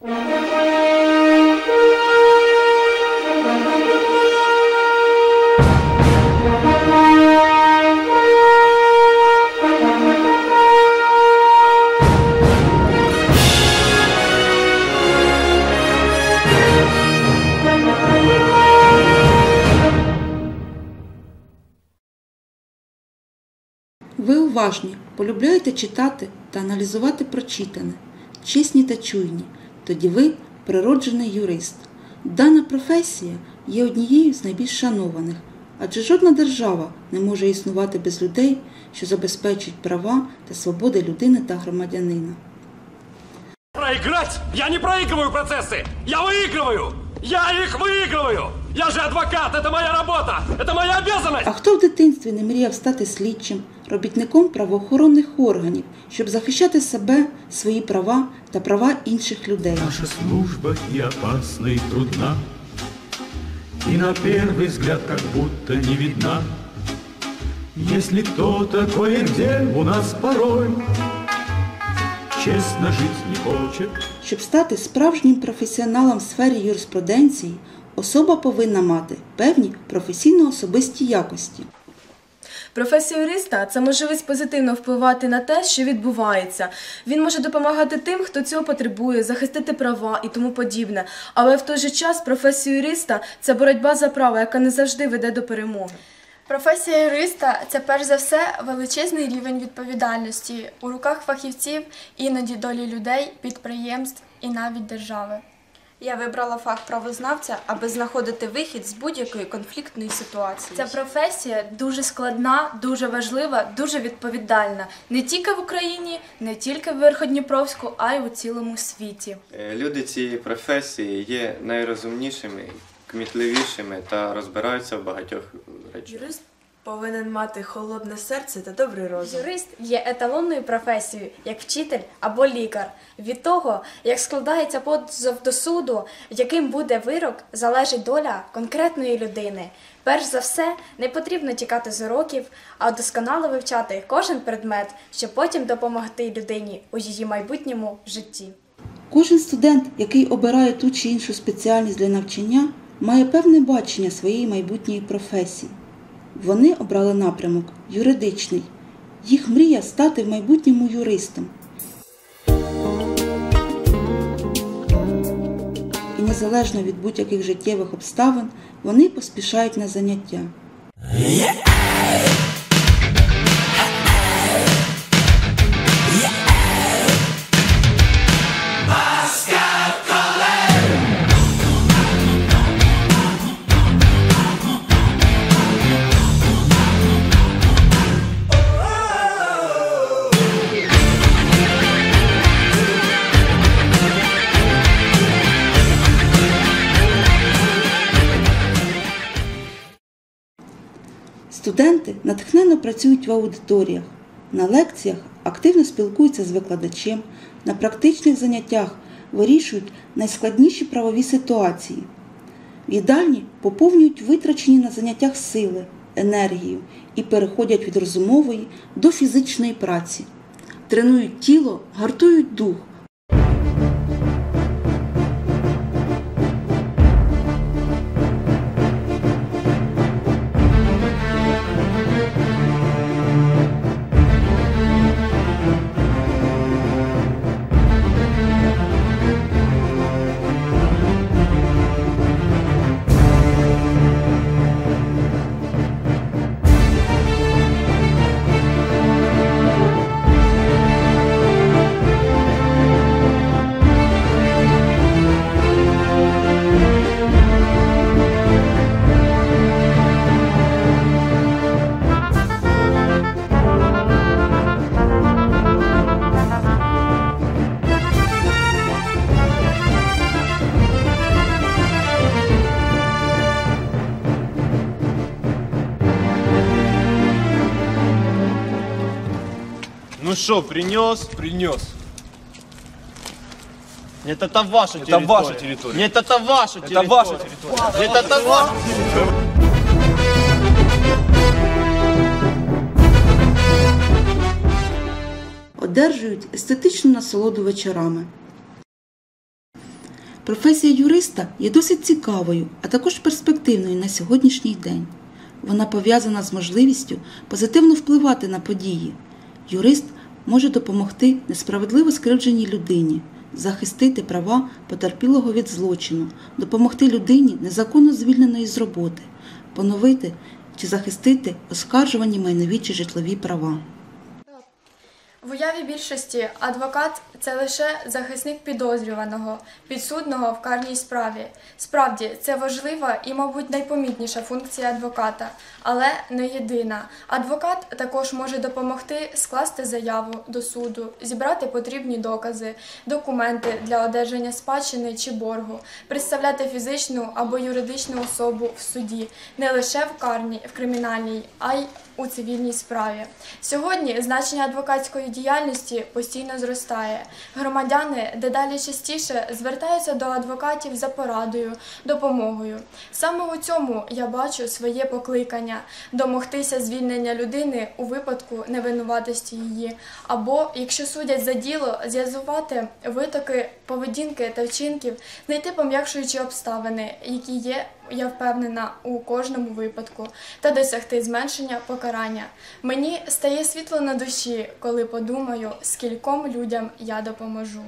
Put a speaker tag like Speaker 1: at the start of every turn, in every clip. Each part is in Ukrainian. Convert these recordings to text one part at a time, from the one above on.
Speaker 1: Ви уважні, полюбляєте читати та аналізувати прочитане, чесні та чуйні, тоді ви природжений юрист. Дана професія є однією з найбільш шанованих, адже жодна держава не може існувати без людей, що забезпечують права та свободи людини та громадянина.
Speaker 2: Проиграть? Я не проигрываю процессы! Я выигрываю! Я их выигрываю! Я же адвокат, это моя работа! Это моя обязанность!
Speaker 1: А хто в дитинстві не мріяв стати слідчим, робітником правоохоронних органів, щоб захищати себе, свої права та права інших людей?
Speaker 3: Наша служба и опасна, и трудна, И на первый взгляд как будто не видна. Если кто-то кое-где у нас порой Честно жить не хочет,
Speaker 1: Щоб стати справжнім професіоналом в сфері юриспруденції, особа повинна мати певні професійно-особисті якості.
Speaker 4: Професія юриста це можливість позитивно впливати на те, що відбувається. Він може допомагати тим, хто цього потребує, захистити права і тому подібне. Але в той же час професія юриста це боротьба за права, яка не завжди веде до перемоги.
Speaker 5: Професія юриста це перш за все величезний рівень відповідальності у руках фахівців, іноді долі людей, підприємств і навіть держави.
Speaker 6: Я вибрала фах правознавця, аби знаходити вихід з будь-якої конфліктної ситуації.
Speaker 4: Ця професія дуже складна, дуже важлива, дуже відповідальна не тільки в Україні, не тільки в Верходніпровську, а й у цілому світі.
Speaker 7: Е, Люди цієї професії є найрозумнішими, кмітливішими та розбираються в багатьох речах.
Speaker 8: Повинен мати холодне серце та добрий розум.
Speaker 9: Юрист є еталонною професією, як вчитель або лікар. Від того, як складається позов до суду, яким буде вирок, залежить доля конкретної людини. Перш за все, не потрібно тікати з уроків, а досконало вивчати кожен предмет, щоб потім допомогти людині у її майбутньому житті.
Speaker 1: Кожен студент, який обирає ту чи іншу спеціальність для навчання, має певне бачення своєї майбутньої професії. Вони обрали напрямок юридичний. Їх мрія стати в майбутньому юристом. І незалежно від будь-яких життєвих обставин, вони поспішають на заняття. Студенти натхненно працюють в аудиторіях, на лекціях активно спілкуються з викладачем, на практичних заняттях вирішують найскладніші правові ситуації. В їдальні поповнюють витрачені на заняттях сили, енергію і переходять від розумової до фізичної праці. Тренують тіло, гартують дух.
Speaker 10: что, принес? Принес. Нет, это ваша
Speaker 11: Это
Speaker 10: территория.
Speaker 11: ваша территория.
Speaker 10: Нет, это ваша
Speaker 11: Это
Speaker 10: территория.
Speaker 11: ваша территория.
Speaker 10: Нет, это ваша
Speaker 1: одержують естетичну насолоду вечорами. Професія юриста є досить цікавою, а також перспективною на сьогоднішній день. Вона пов'язана з можливістю позитивно впливати на події. Юрист може допомогти несправедливо скривдженій людині, захистити права потерпілого від злочину, допомогти людині незаконно звільненої з роботи, поновити чи захистити оскаржувані майнові чи житлові права.
Speaker 5: В уяві більшості адвокат це лише захисник підозрюваного, підсудного в карній справі. Справді, це важлива і, мабуть, найпомітніша функція адвоката, але не єдина. Адвокат також може допомогти скласти заяву до суду, зібрати потрібні докази, документи для одержання спадщини чи боргу, представляти фізичну або юридичну особу в суді, не лише в карній, в кримінальній, а й у цивільній справі. Сьогодні значення адвокатської діяльності постійно зростає. Громадяни дедалі частіше звертаються до адвокатів за порадою, допомогою. Саме у цьому я бачу своє покликання домогтися звільнення людини у випадку невинуватості її, або, якщо судять за діло, з'ясувати витоки поведінки та вчинків, знайти пом'якшуючі обставини, які є я впевнена у кожному випадку, та досягти зменшення покарання. Мені стає світло на душі, коли подумаю, скільком людям я допоможу.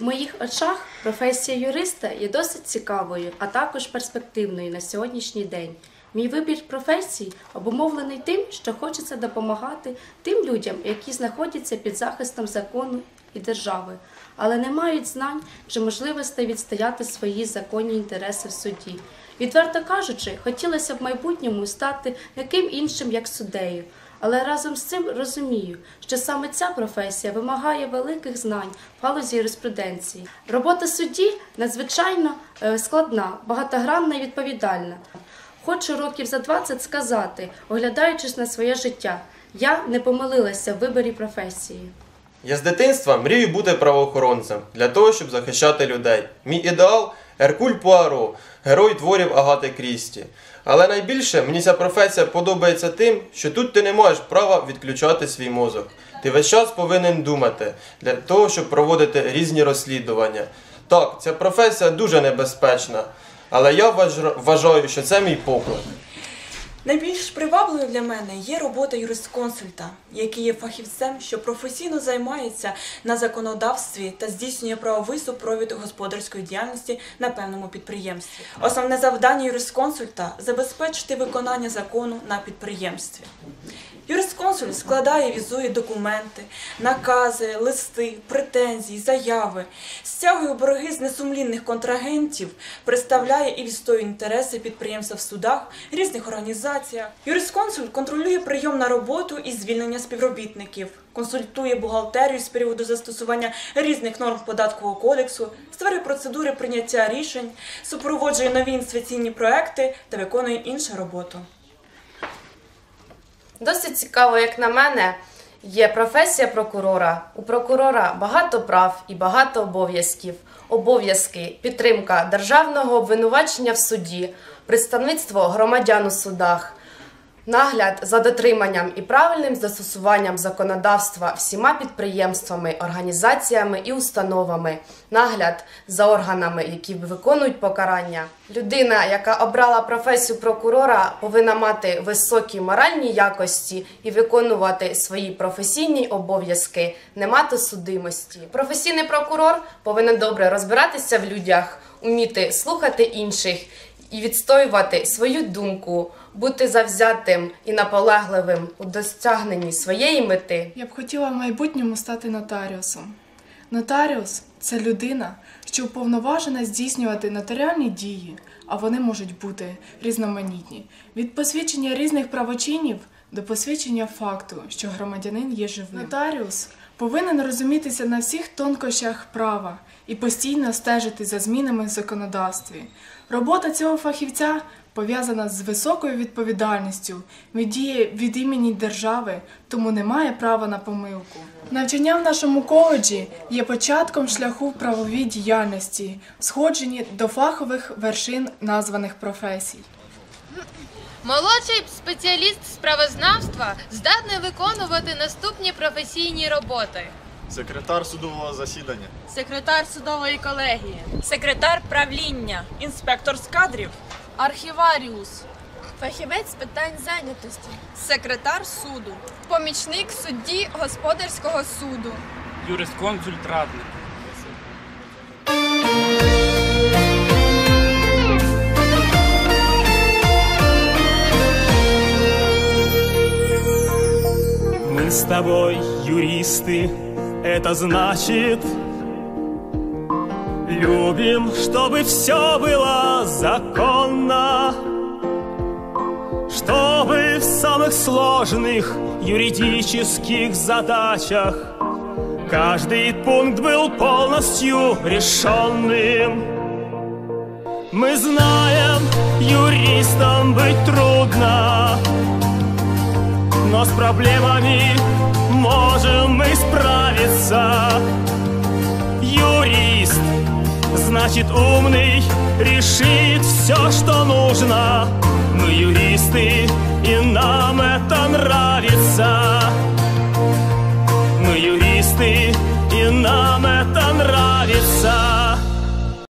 Speaker 11: В моїх очах професія юриста є досить цікавою, а також перспективною на сьогоднішній день. Мій вибір професії обумовлений тим, що хочеться допомагати тим людям, які знаходяться під захистом закону і держави, але не мають знань чи можливостей відстояти свої законні інтереси в суді. Відверто кажучи, хотілося б в майбутньому стати яким іншим як суддею. Але разом з цим розумію, що саме ця професія вимагає великих знань в галузі юриспруденції. Робота судді надзвичайно е, складна, багатогранна і відповідальна. Хочу років за 20 сказати, оглядаючись на своє життя, я не помилилася в виборі професії.
Speaker 12: Я з дитинства мрію бути правоохоронцем для того, щоб захищати людей. Мій ідеал Еркуль Пуаро, герой творів Агати Крісті. Але найбільше мені ця професія подобається тим, що тут ти не маєш права відключати свій мозок. Ти весь час повинен думати для того, щоб проводити різні розслідування. Так, ця професія дуже небезпечна, але я вваж- вважаю, що це мій поклик.
Speaker 13: Найбільш привабливою для мене є робота юрисконсульта, який є фахівцем, що професійно займається на законодавстві та здійснює правовий супровід господарської діяльності на певному підприємстві. Основне завдання юрисконсульта забезпечити виконання закону на підприємстві. Юрисконсульт складає візує документи, накази, листи, претензії, заяви, стягує борги з несумлінних контрагентів, представляє і відстоює інтереси підприємства в судах, різних організаціях. Юрисконсульт контролює прийом на роботу і звільнення співробітників, консультує бухгалтерію з періоду застосування різних норм податкового кодексу, створює процедури прийняття рішень, супроводжує нові інвестиційні проекти та виконує іншу роботу.
Speaker 14: Досить цікаво, як на мене, є професія прокурора. У прокурора багато прав і багато обов'язків. Обов'язки, підтримка державного обвинувачення в суді, представництво громадян у судах, нагляд за дотриманням і правильним застосуванням законодавства всіма підприємствами, організаціями і установами, нагляд за органами, які виконують покарання. Людина, яка обрала професію прокурора, повинна мати високі моральні якості і виконувати свої професійні обов'язки, не мати судимості. Професійний прокурор повинен добре розбиратися в людях, уміти слухати інших і відстоювати свою думку, бути завзятим і наполегливим у досягненні своєї мети.
Speaker 15: Я б хотіла в майбутньому стати нотаріусом. Нотаріус це людина, що уповноважена здійснювати нотаріальні дії, а вони можуть бути різноманітні від посвідчення різних правочинів до посвідчення факту, що громадянин є живим. Нотаріус повинен розумітися на всіх тонкощах права і постійно стежити за змінами в законодавстві. Робота цього фахівця пов'язана з високою відповідальністю, він діє від імені держави, тому не має права на помилку. Навчання в нашому коледжі є початком шляху правовій діяльності, сходженні до фахових вершин названих професій.
Speaker 16: Молодший спеціаліст з правознавства здатний виконувати наступні професійні роботи:
Speaker 10: Секретар судового засідання.
Speaker 16: Секретар судової колегії.
Speaker 13: Секретар правління, інспектор з кадрів,
Speaker 16: Архіваріус.
Speaker 5: Фахівець з питань зайнятості.
Speaker 13: секретар суду.
Speaker 5: Помічник судді господарського суду.
Speaker 2: Юрисконсульт радник.
Speaker 17: С тобой юристы, это значит Любим, чтобы все было законно. Чтобы в самых сложных юридических задачах Каждый пункт был полностью решенным Мы знаем, юристам быть трудно но с проблемами можем мы справиться. Юрист, значит умный, решит все, что нужно. Мы юристы, и нам это нравится. Мы юристы, и нам это нравится.